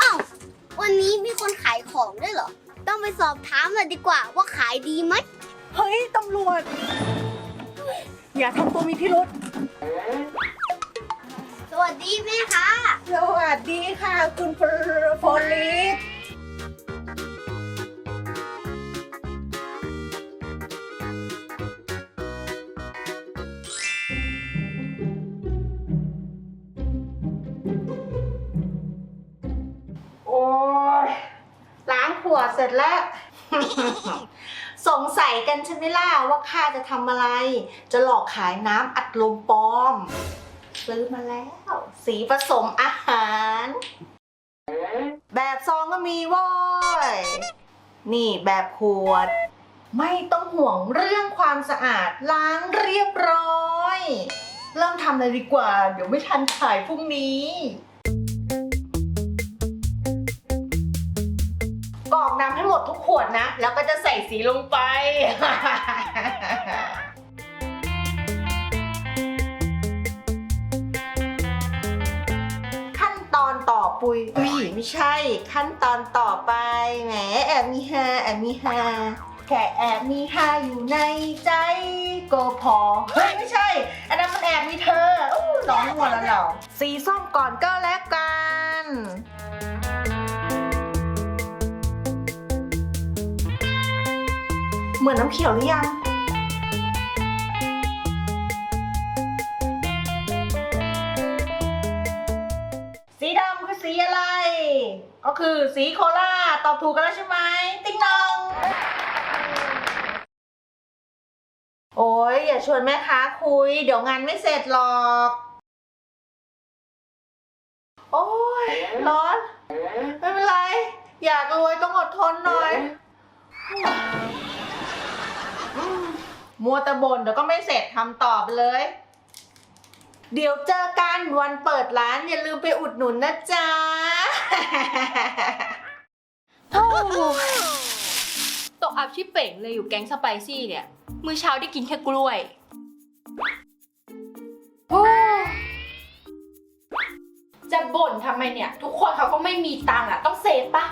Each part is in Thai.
อ้าววันนี้มีคนขายของด้วยเหรอ ต้องไปสอบถามเลยดีกว่าว่าขายดีไหมเฮ้ย ตำรวจ อย่าทำตัวมีพิรุษสวัสดีแม่ค้าสวัสดีค่ะ คุณโพลิส ล้างขวเสร็จแล้ว สงสัยกันใช่ไหมล่ะว่าข้าจะทำอะไร จะหลอกขายน้ำอัดลมปลอม ซื้อมาแล้ว สีผสมอาหาร แบบซองก็มีว้ยนี่แบบขวด ไม่ต้องห่วงเรื่องความสะอาดล้างเรียบร้อย เริ่มทำเลยดีกว่า เดี๋ยวไม่ทันขายพรุ่งนี้ กรอกน้ำให้หมดทุกขวดนะ แล้วก็จะใส่สีลงไป ขั้นตอนต่อปุยอุ้ยไม่ใช่ ขั้นตอนต่อไปแหมแอบมีฮาแอบมีฮาแค่แอบมีฮาอยู่ในใจก็พอ เฮ้ย ไม่ใช่ อันนั้นมันแอบมีเธออู้ร้องหัวแล้วเราสีส้มก่อนก็แล้วกัน เหมือนน้ำเขียวหรือยัง สีดำคือสีอะไร ก็คือสีโคลาตอบถูกกันแล้วใช่ไหม ติ๊งนอง โอ้ยอย่าชวนแม่ค้าคุย เดี๋ยวงานไม่เสร็จหรอก โอ้ยร้อน ไม่เป็นไร อยากรวยต้องอดทนหน่อย มัวแต่บ่นเดี๋ยวก็ไม่เสร็จทำต่อไปเลย เดี๋ยวเจอกันวันเปิดร้านอย่าลืมไปอุดหนุนนะจ๊ะตกอับชิเป่งเลยอยู่แก๊งสไปซี่เนี่ย มื้อเช้าได้กินแค่กล้วย โอ้จะบ่นทำไมเนี่ย ทุกคนเขาก็ไม่มีตังค์อะต้องเซฟปะ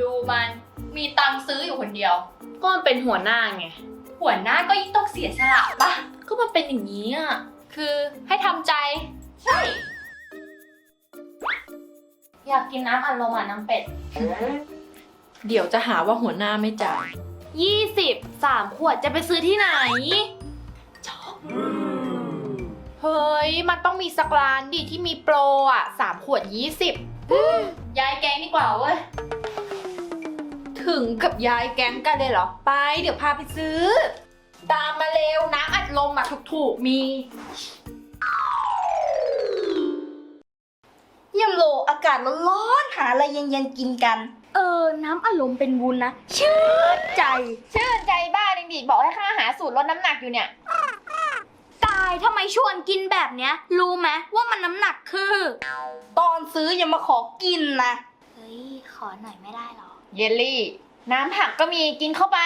ดูมันมีตังค์ซื้ออยู่คนเดียว ก็มันเป็นหัวหน้าไง หัวหน้าก็ยิ่งต้องเสียสละปะก็มันเป็นอย่างนี้อะ คือให้ทำใจ ใช่ อยากกินน้ำอัดลมอะน้ำเป็ด เดี๋ยวจะหาว่าหัวหน้าไม่จ่ายยี่สิบสามขวดจะไปซื้อที่ไหน เฮ้ย มันต้องมีสักร้านดิที่มีโปรอะสามขวดยี่สิบย้ายแก๊งดีกว่าเว้ย ถึงกับย้ายแก๊งกันเลยเหรอ ไป เดี๋ยวพาไปซื้อ ตามมาเร็วน้ำอัดลมอะถูกๆมี เยี่ยมโลอากาศร้อนๆหาอะไรเย็นๆกินกัน เออ น้ำอารมณ์เป็นวุ้นนะ ชื่นใจ ชื่นใจบ้าจริงๆบอกให้ข้าหาสูตรลดน้ำหนักอยู่เนี่ย ตายทำไมชวนกินแบบเนี้ย รู้ไหมว่ามันน้ำหนักคือ ตอนซื้ออย่ามาขอกินนะ เฮ้ย ขอหน่อยไม่ได้หรอ เยลลี่ น้ำผักก็มีกินเข้าไป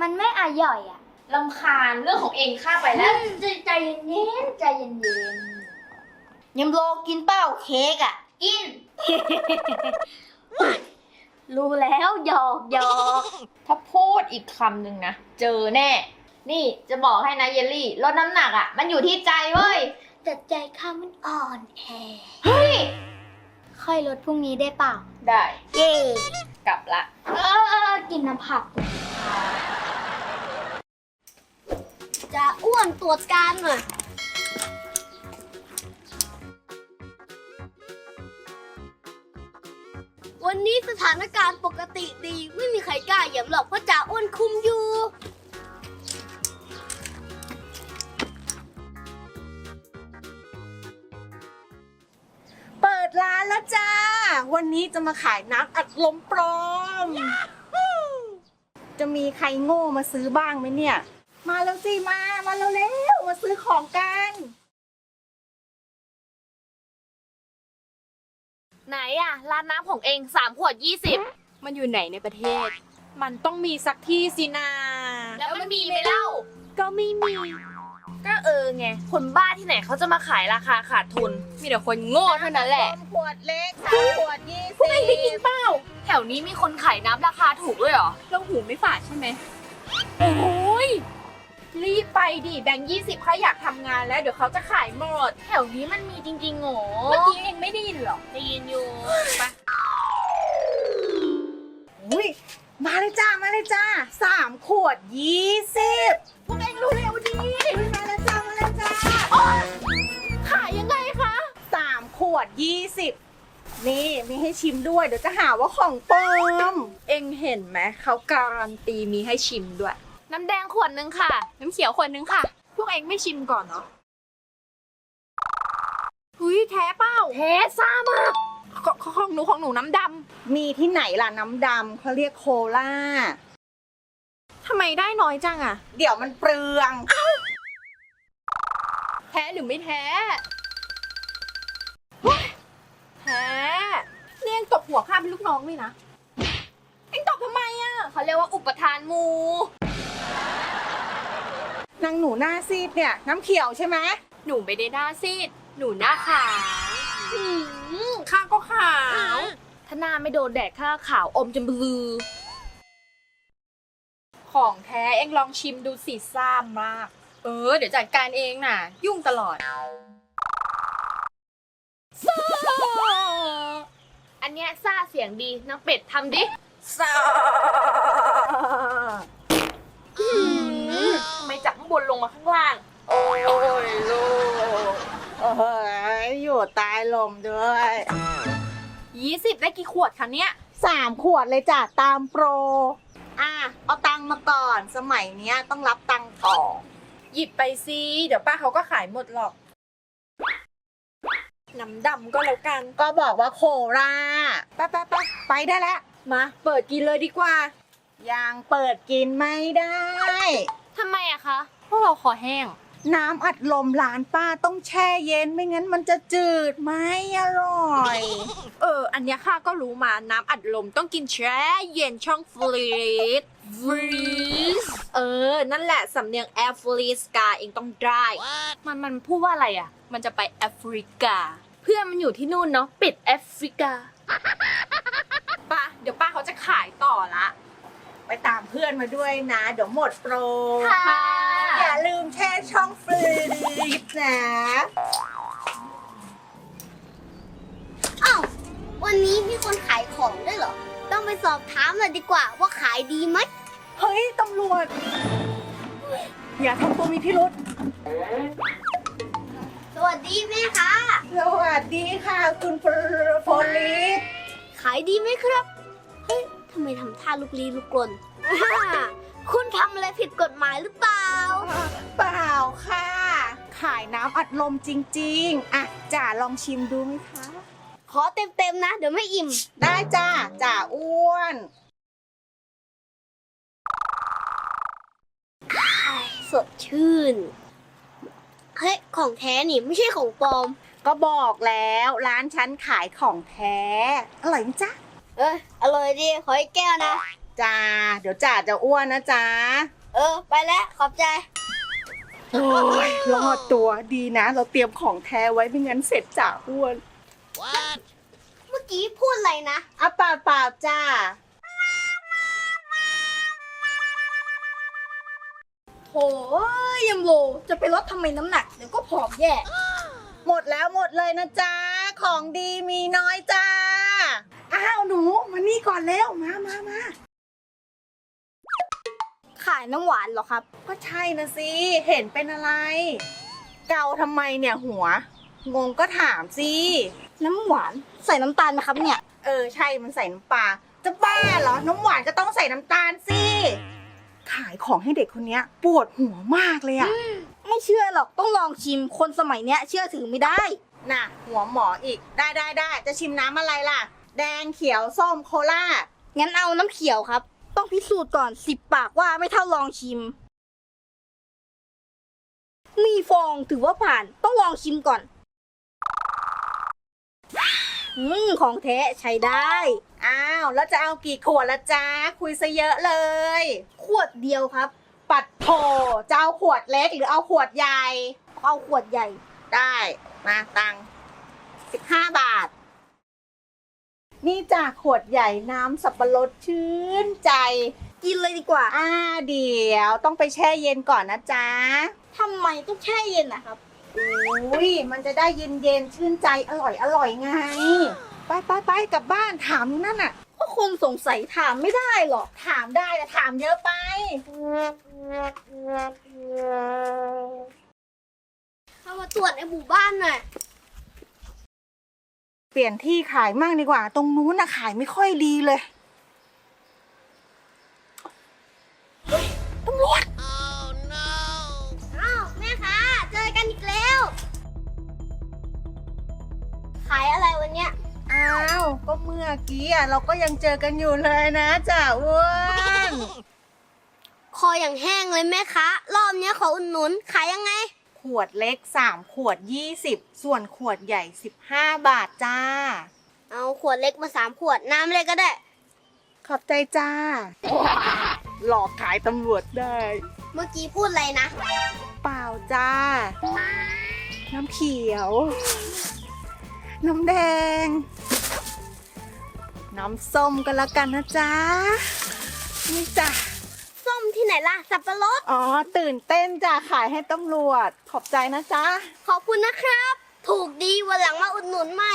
มันไม่อร่อยอะลำคาญเรื่องของเองข้าไปแล้ว ใจใจเย็นๆใจเย็นยำโลกินเปล่าเค้กอะๆกิน รู้แล้วหยอกหยอกถ้าพูดอีกคำหนึ่งนะ เจอแน่ นี่จะบอกให้นะเยลลี่ ลดน้ำหนักอะ่ะ มันอยู่ที่ใจเว้ย แต่ใจข้ามันอ่อนแอ เฮ้ย ค่อยลดพรุ่งนี้ได้เปล่า ได้ เย่กลับละ เออเออกินน้ำผัก จะอ้วนตรวจการหน่อยวันนี้สถานการณ์ปกติดี ไม่มีใครกล้าเหยียบหรอกเพราะจ่าอ้วนคุมอยู่ ดร้านแล้วจ้า วันนี้จะมาขายน้ำอัดลมปลอม จะมีใครโง่มาซื้อบ้างไหมเนี่ย มาแล้วสิมา มาแล้วเร็วๆมาซื้อของกัน ไหนอะร้านน้ำของเองสามขวดยี่สิบมันอยู่ไหนในประเทศ มันต้องมีสักที่สินา แล้วมันมีไหมเล่า ก็ไม่มี ก็เออไง คนบ้าที่ไหนเขาจะมาขายราคาขาดทุน มีแต่คนโง่เท่านั้นแหละ ขวดเล็กสามขวดยี่พวกสิเองได้ยินบเปล่า แถวนี้มีคนขายน้ำราคาถูกด้วยเหรอเราหูไม่ฝาดใช่ไหม โอ้ย รีบไปดิ แบงค์ยี่สิบใครอยากทำงานแล้ว เดี๋ยวเขาจะขายหมด แถวนี้มันมีจริงๆโหเมื่อกี้เองไม่ได้ยินเหรอ ได้ยินอยู่ไปอุ้ยมาเลยจ้า มาเลยจ้าสามขวดยี่สิบพวก เองรู้เร็วดีมาเลยจ้ามาเลยจ้าขายยังไงคะสามขวดยี่สิบนี่มีให้ชิมด้วย เดี๋ยวจะหาว่าของปลอม เองเห็นไหมเขาการันตีมีให้ชิมด้วย น้ำแดงขวดนึงค่ะ น้ำเขียวขวดนึงค่ะ พวกเองไม่ชิมก่อนเนาะเฮ้ยแท้เปล่าแท้ซ่ามากขขของหนูของหนูน้ำดมีที่ไหนล่ะน้ำดำเขาเรียกโคล่าำ ทำไมได้น้อยจังอะเดี๋ยวมันเปลือง แท้หรือไม่แท้แท้เนี่ยเองตบหัวข้าเป็นลูกน้องเลยนะเองตบทำไมอะเขาเรียกว่าอุปทานหมู นางหนูหน้าซีดเนี่ย น้ำเขียวใช่ไหมหนูไม่ได้หน้าซีด หนูหน้าขาวอืมข้าก็ขาว ถ้าหน้าไม่โดนแดดข้าขาวอมจนบลือ ของแท้เองลองชิมดูสิซ่ามาก เออ เดี๋ยวจัดการเองน่ะ ยุ่งตลอดอันเนี้ยซ่าเสียงดีนางเป็ดทำดิซ่าทำไมจากข้างบนลงมาข้างล่าง โอ้ยลูกโอ้ยอยู่ใตายลมด้วย20ได้กี่ขวดคะเนี่ยสามขวดเลยจ้ะตามโปร อะเอาตังค์มาก่อนสมัยเนี้ยต้องรับตังค์ก่อนหยิบไปสิเดี๋ยวป้าเขาก็ขายหมดหรอก น้ำดำก็แล้วกัน ก็บอกว่าโคราไปไปไปไปได้แล้วมาเปิดกินเลยดีกว่า ยังเปิดกินไม่ได้ ทำไมอะคะ พวกเราคอแห้ง น้ำอัดลมร้านป้าต้องแช่เย็นไม่งั้นมันจะจืดไม่อร่อย เออ อันเนี้ยข้าก็รู้มาน้ำอัดลมต้องกินแช่เย็นช่องฟรีดฟรีสเออ นั่นแหละสำเนียงแอฟริกาเองต้องได้ มันมันพูดว่าอะไรอะมันจะไปแอฟริกา เพื่อนมันอยู่ที่นู่นเนาะเป็ดแอฟริกาป้าเดี๋ยวป้าเขาจะขายต่อละ ไปตามเพื่อนมาด้วยนะ เดี๋ยวหมดโปร ค่ะ อย่าลืมแช่ช่องฟรีดนะ อ้าว วันนี้มีคนขายของด้วยเหรอ ต้องไปสอบถามเลยดีกว่าว่าขายดีไหม เฮ้ย ตำรวจ อย่าทำตัวมีพิรุษสวัสดีแม่ค้าสวัสดีค่ะ คุณโพลิสขายดีไหมครับเฮ้ย ทำไมทำท่าลุกลี้ลุกลนอ่าคุณทำอะไรผิดกฎหมายหรือเปล่า เปล่าค่ะ ขายน้ำอัดลมจริง ๆ อะจ่าลองชิมดูไหมคะ ขอเต็ม ๆ นะ เดี๋ยวไม่อิ่ม ได้จ้าจ่าอ้วนสดชื่น เฮ้ย ของแท้นี่ไม่ใช่ของปลอม ก็บอกแล้วร้านฉันขายของแท้ อร่อยไหมจ๊ะ เอออร่อยดีขออีกแก้วนะ จ้า เดี๋ยวจ่าจะอ้วนนะจ๊ะเออ ไปแล้วขอบใจ โอ้ยรอดตัวดีนะ เราเตรียมของแท้ไว้ไม่งั้นเสร็จจ่าอ้วนเมื่อกี้พูดอะไรนะ อะเปล่าเปล่าจ้าโถยมโลจะไปลดทำไมน้ำหนักเดี๋ยวก็ผอมแย่ หมดแล้วหมดเลยนะจ๊ะของดีมีน้อยจ้าอ้าวหนูมานี่ก่อนแล้วมามามาขายน้ำหวานเหรอครับ ก็ใช่นะสิเห็นเป็นอะไร เกาทำไมเนี่ยหัว งงก็ถามสิน้ำหวานใส่น้ำตาลไหมครับเนี่ย เออใช่มันใส่น้ำปลาจะบ้าเหรอ น้ำหวานก็ต้องใส่น้ำตาลสิขายของให้เด็กคนเนี้ย ปวดหัวมากเลยอะไม่เชื่อหรอกต้องลองชิมคนสมัยเนี้ย เชื่อถือไม่ได้ น่ะ หัวหมออีกได้ได้ได้จะชิมน้ำอะไรล่ะ แดงเขียวส้มโคลางั้นเอาน้ำเขียวครับ ต้องพิสูจน์ก่อนสิบปากว่าไม่เท่าลองชิม มีฟองถือว่าผ่านต้องลองชิมก่อน อืมของแท้ใช้ได้ อ้าว แล้วจะเอากี่ขวดละจ้าคุยซะเยอะเลย ขวดเดียวครับ ปัดโถจะเอาขวดเล็กหรือเอาขวดใหญ่ เอาขวดใหญ่ ได้ มาตังสิบห้าบาท นี่จากขวดใหญ่น้ำสับปะรดชื่นใจกินเลยดีกว่าอ่าเดี๋ยวต้องไปแช่เย็นก่อนนะจ๊ะทำไมต้องแช่เย็นนะครับอุ้ยมันจะได้เย็นเย็นๆชื่นใจอร่อยอร่อยไง ไปไปไปกลับบ้านถามนั่นน่ะก็คนสงสัยถามไม่ได้หรอกถามได้แต่ถามเยอะไป เข้ามาตรวจในหมู่บ้านหน่อย เปลี่ยนที่ขายมั่งดีกว่า ตรงนู้นน่ะขายไม่ค่อยดีเลยเฮ้ยตำรวจ อ้าวแม่คะเจอกันอีกแล้ว ขายอะไรวันเนี้ยอ้าว ก็เมื่อกี้อะเราก็ยังเจอกันอยู่เลยนะจ่าอ้วนคออย่างแห้งเลยแม่คะรอบเนี้ยขออุดหนุนขายยังไง ขวดเล็ก 3 ขวด 20 ส่วนขวดใหญ่ 15 บาทจ้า เอาขวดเล็กมาสามขวดน้ำเลยก็ได้ ขอบใจจ้า หลอกขายตำรวจได้ เมื่อกี้พูดอะไรนะ เปล่าจ้า น้ำเขียว น้ำแดง น้ำส้มกันละกันนะจ๊ะนี่จ้ะส้ม ที่ไหนล่ะ สับปะรด อ๋อ ตื่นเต้นจ้ะขายให้ตำรวจ ขอบใจนะจ๊ะ ขอบคุณนะครับ ถูกดีวันหลังมาอุดหนุนใหม่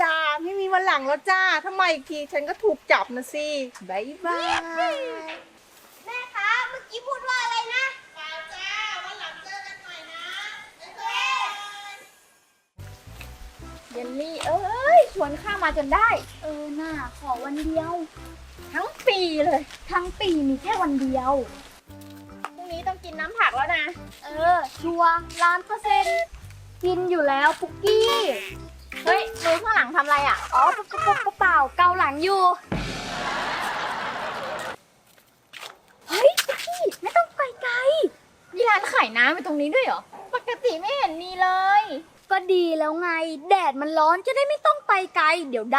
จ้าไม่มีวันหลังแล้วจ้าถ้ามาอีกทีฉันก็ถูกจับนะสิบายบาย เยลลี่เอ้ยชวนข้ามาจนได้ เออหน้าขอวันเดียว ทั้งปีเลย ทั้งปีมีแค่วันเดียวพรุ่งนี้ต้องกินน้ำผักแล้วนะ เออ ชัวร์ล้านเปอร์เซ็นต์กินอยู่แล้วปุกกี้ เฮ้ยมือข้างหลังทำอะไรอะ อ๋อปะปะปะเปล่าเกาหลังอยู่ เฮ้ยปุกกี้ไม่ต้องไปไกลมีร้านขายน้ำอยู่ตรงนี้ด้วยเหรอ ปกติไม่เห็นมีเลย ก็ดีแล้วไง แดดมันร้อนจะได้ไม่ต้องไปไกล เดี๋ยวด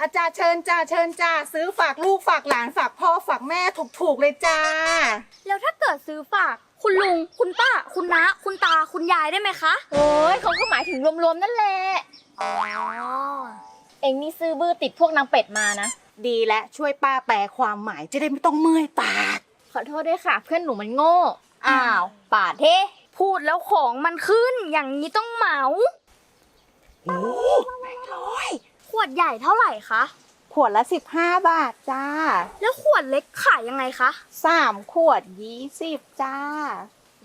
อาจารย์เชิญจ้าเชิญจ้าซื้อฝากลูกฝากหลานฝากพ่อฝากแม่ถูกๆเลยจ้าำแล้วถ้าเกิดซื้อฝาก คุณลุง คุณป้า คุณน้า คุณตา คุณยายได้ไหมคะ โอ้ยเขาก็หมายถึงรวมๆนั่นแหละอ๋อเองนี่ซื้อบื้อติดพวกนางเป็ดมานะ ดีและช่วยป้าแปลความหมายจะได้ไม่ต้องเมื่อยปาก ขอโทษด้วยค่ะ เพื่อนหนูมันโง่ อ้าว ป่าเท พูดแล้วของมันขึ้น อย่างนี้ต้องเหมาโอ้แม่งร้อยขวดใหญ่เท่าไหร่คะ ขวดละ 15 บาทจ้า แล้วขวดเล็กขายยังไงคะ สามขวด20จ้า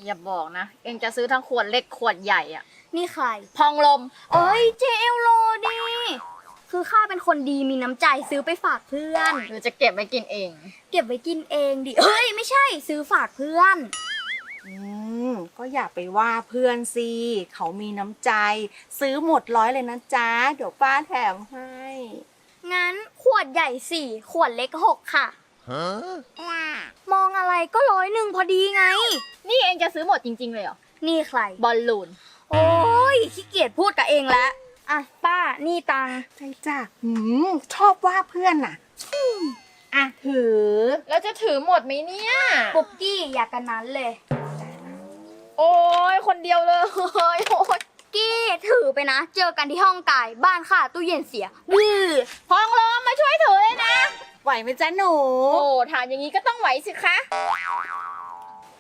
อย่าบอกนะ เองจะซื้อทั้งขวดเล็กขวดใหญ่อะนี่ใคร พองลม เอ้ยเจเอลโลดี คือข้าเป็นคนดีมีน้ำใจซื้อไปฝากเพื่อน หรือจะเก็บไว้กินเอง เก็บไว้กินเองดิเฮ้ยไม่ใช่ซื้อฝากเพื่อน อืม ก็อย่าไปว่าเพื่อนสิเขามีน้ำใจ ซื้อหมดร้อยเลยนะจ๊ะ เดี๋ยวป้าแถมให้ งั้นขวดใหญ่สี่ขวดเล็กหกค่ะมองอะไรก็ร้อยหนึ่งพอดีไง นี่เองจะซื้อหมดจริง ๆ เลยเหรอ นี่ใคร บอลลูน โอ้ยขี้เกียจพูดกับเองแล้วอะป้านี่ตังค์ใจจ้ะอืมชอบว่าเพื่อนน่ะอืมอะถือ แล้วจะถือหมดไหมเนี่ย ปุกกี้อยากกันนั้นเลย โอ้ยคนเดียวเลยโอ้ยกี้ถือไปนะ เจอกันที่ห้องกายบ้านค่ะตู้เย็นเสียบื้อพองลมมาช่วยถือเลยนะ ไหวไหมจ๊ะหนู โอ้ถามอย่างนี้ก็ต้องไหวสิคะ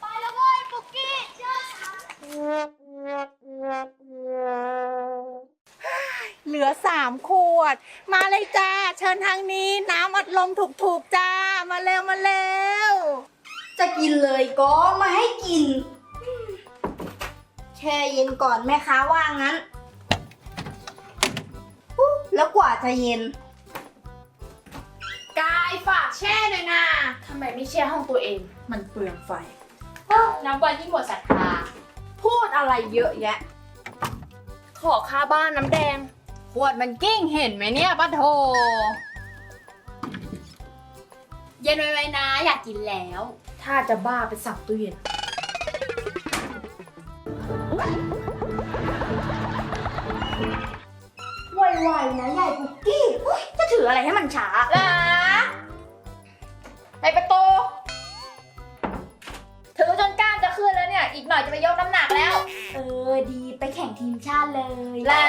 ไปแล้วเว้ยปุกกี้เจอกันเหลือสามขวด มาเลยจ้า เชิญทางนี้น้ำอัดลมถูกๆจ้า มาเร็วมาเร็วจะกินเลยก็มาให้กิน แช่เย็นก่อนแม่ค้าว่างั้นอุ๊ยแล้วกว่าจะเย็น กายฝากแช่หน่อยนะทำไมไม่แช่ห้องตัวเอง มันเปลืองไฟ น้ำวันยิ่งหมดศรัทธาพูดอะไรเยอะแยะ ขอค่าบ้านน้ำแดง ขวดมันกิ้งเห็นไหมเนี่ยป้าโท เย็นไว้ๆนะ อยากกินแล้ว ถ้าจะบ้าไปสั่งตู้เย็น ไวๆนะใหญ่ปุกกี้อุ๊ยจะถึงถืออะไรให้มันช้า หลาในประตู ถือจนกล้ามจะขึ้นแล้วเนี่ย อีกหน่อยจะไปยกน้ำหนักแล้ว เออดีไปแข่งทีมชาติเลยหลา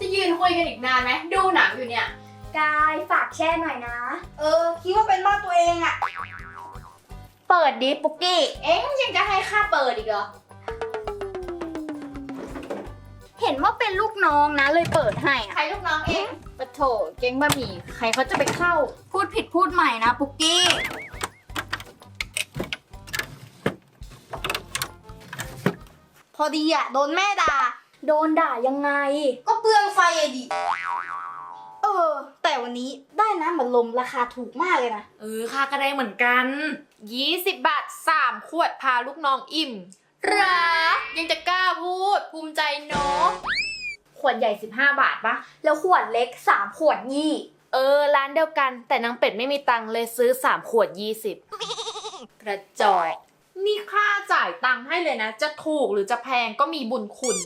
จะยืนคุยกันอีกนานไหม ดูหนังอยู่เนี่ย กายฝากแช่หน่อยนะ เออ คิดว่าเป็นบ้านตัวเองอะเปิดดิปุกกี้ เอ็งยังจะให้ค่าเปิดอีกเหรอ เห็นว่าเป็นลูกน้องนะเลยเปิดให้อะใครลูกน้องเองปะโถเก่งบะหมี่ใครเขาจะไปเข้า พูดผิดพูดใหม่นะปุกกี้ พอดีอะโดนแม่ด่า โดนด่ายังไง ก็เปลืองไฟอะดิ เออ แต่วันนี้ได้น้ำมันลมราคาถูกมากเลยนะ เออค่าก็ได้เหมือนกัน 20 บาท 3 ขวดพาลูกน้องอิ่ม รักยังจะกล้าพูด ภูมิใจเนาะขวดใหญ่ 15 บาทปะแล้วขวดเล็กสามขวดยี่ เออ ร้านเดียวกัน แต่นางเป็ดไม่มีตังค์เลยซื้อ 3 ขวด 20 กระจอกนี่ค่าจ่ายตังค์ให้เลยนะ จะถูกหรือจะแพงก็มีบุญคุณ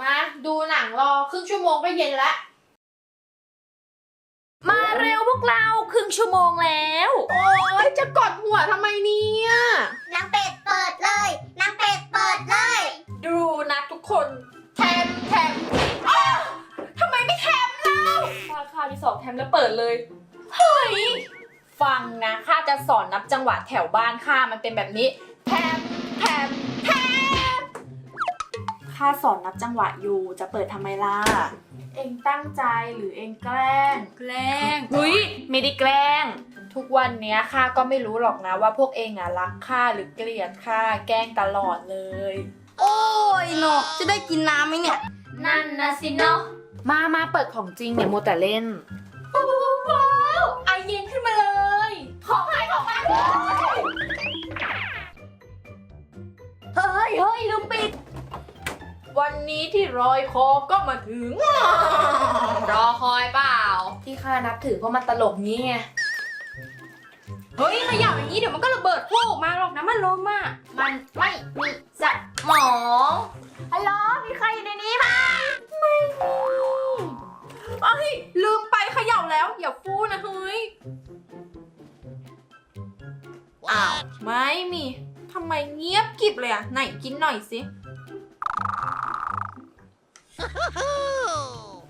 มา ดูหนังรอ ครึ่งชั่วโมงก็เย็นแล้วมา เร็วพวกเราครึ่งชั่วโมงแล้ว โอ๊ยจะกดหัวทำไมเนี่ยนางเป็ดเปิดเลยนางเป็ดเปิดเลย ดูนะทุกคนแทมแทมอ้าวทำไมไม่แทมเราข้าข้าที่สองแทมแล้วเปิดเลย เฮ้ย ฟังนะข้าจะสอนนับจังหวะแถวบ้านข้ามันเป็นแบบนี้ แทมแทมแทม ข้าสอนนับจังหวะอยู่ จะเปิดทำไมล่ะ เองตั้งใจหรือเองแกล้ง แกล้งเฮ้ยไม่ได้แกล้ง ทุกวันเนี้ยข้าก็ไม่รู้หรอกนะว่าพวกเองอะรักข้าหรือเกลียดข้าแกล้งตลอดเลย โอ้ยเนาะจะได้กินน้ำไหมเนี่ย นั่นนะสิเนาะมามาเปิดของจริงเนี่ยโมวแต่เล่น ว้าวไอเย็นขึ้นมาเลย ของใครของมันเฮ้ยเฮ้ยลืมปิด วันนี้ที่รอยคอก็มาถึง รอคอยเปล่า ที่ข้านับถือเพราะมันตลกนี้ไง เฮ้ยขยับอย่างนี้เดี๋ยวมันก็ระเบิดพุ่งออกมาหรอกนะมันลมอะมันไม่มีสมองฮัลโหลมีใครอยู่ในนี้ไหมเอ้ยลืมไปเขย่าแล้ว อย่าฟูนะเฮ้ย อ้าว ไม่มีทำไมเงียบกริบเลยอะไหนกินหน่อยสิ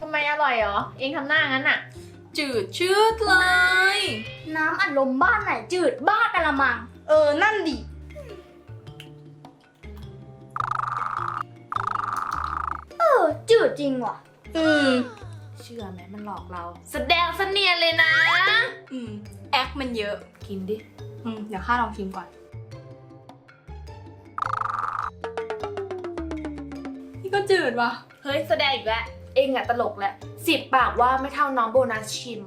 ทำไมอร่อยเหรอ เองทำหน้างั้นอะจืดชืดเลย น้ำอัดลมบ้านไหนจืดบ้ากะละมัง เออ นั่นดิ เออ จืดจริงว่ะ อืม เชื่อไหมมันหลอกเรา แสดงเสนียนเลยนะ อืม แอคมันเยอะ กินดิ อืม เดี๋ยวข้าลองชิมก่อน นี่ก็จืดว่ะเฮ้ยแสดงอีกแล้ว เองอะตลกแหละสิบปากว่าไม่เท่าน้องโบนัสชิม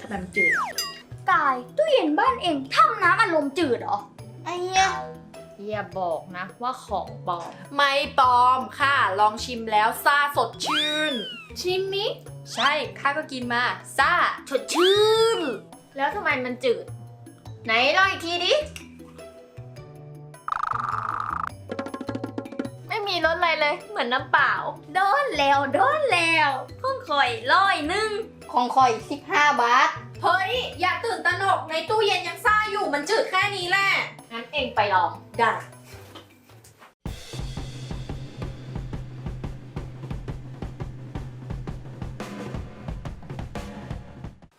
ทำไมมันจืดกายตู้เย็นบ้านเองทำน้ำอัดลมจืดเหรอไอ้เนี่ยอย่าบอกนะว่าของปลอม ไม่ปลอมค่ะ ลองชิมแล้วซ่าสดชื่น ชิมมิใช่ข้าก็กินมาซ่าสดชื่น แล้วทำไมมันจืด ไหนลองอีกทีดิ ม่มีรสอะไรเลย เหมือนน้ำเปล่า โดนแล้วโดนแล้วข้องข่อยร้อยหนึ่งของคอยสิบห้าบาท เฮ้ย อย่าตื่นตระหนกในตู้เย็นยังซ่าอยู่มันจืดแค่นี้แหละ งั้นเองไปลองได้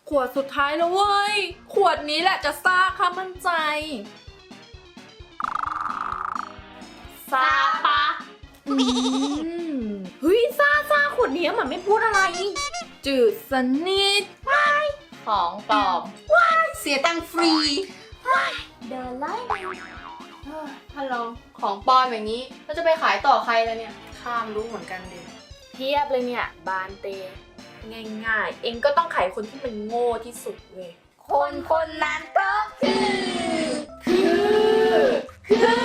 ขวดสุดท้ายแล้วเว้ย ขวดนี้แหละจะซ่าค่ะมั่นใจ ซาปะอืม เฮ้ยซ่าซ่าขวดนี้มันไม่พูดอะไร จืดสนิทของปลอมเสียตังค์ฟรีเดินไล่ถ้าลองของปลอมอย่างนี้เราจะไปขายต่อใครแล้วเนี่ย ข้ามรู้เหมือนกันดิเทียบเลยเนี่ย บานเต ง่ายๆ เองก็ต้องขายคนที่มันโง่ที่สุดเว้ยคนคนนั้นก็คือน้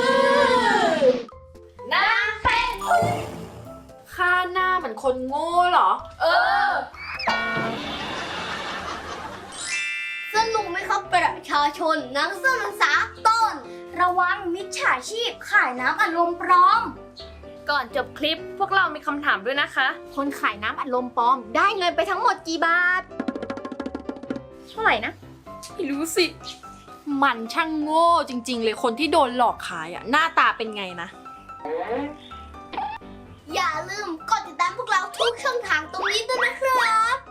ค่าหน้าเหมือนคนโง่เหรอ เออ สนุกไหมครับประชาชนนักศึกษาต้น ระวังมิจฉาชีพขายน้ำอัดลมปลอม ก่อนจบคลิปพวกเรามีคำถามด้วยนะคะ คนขายน้ำอัดลมปลอม ได้เงินไปทั้งหมดกี่บาท เท่าไหร่นะ ไม่รู้สิ มันช่างโง่จริง ๆ เลยคนที่โดนหลอกขายอะหน้าตาเป็นไงนะ อย่าลืมกดติดตามพวกเราทุกช่องทางตรงนี้ด้วยนะครับ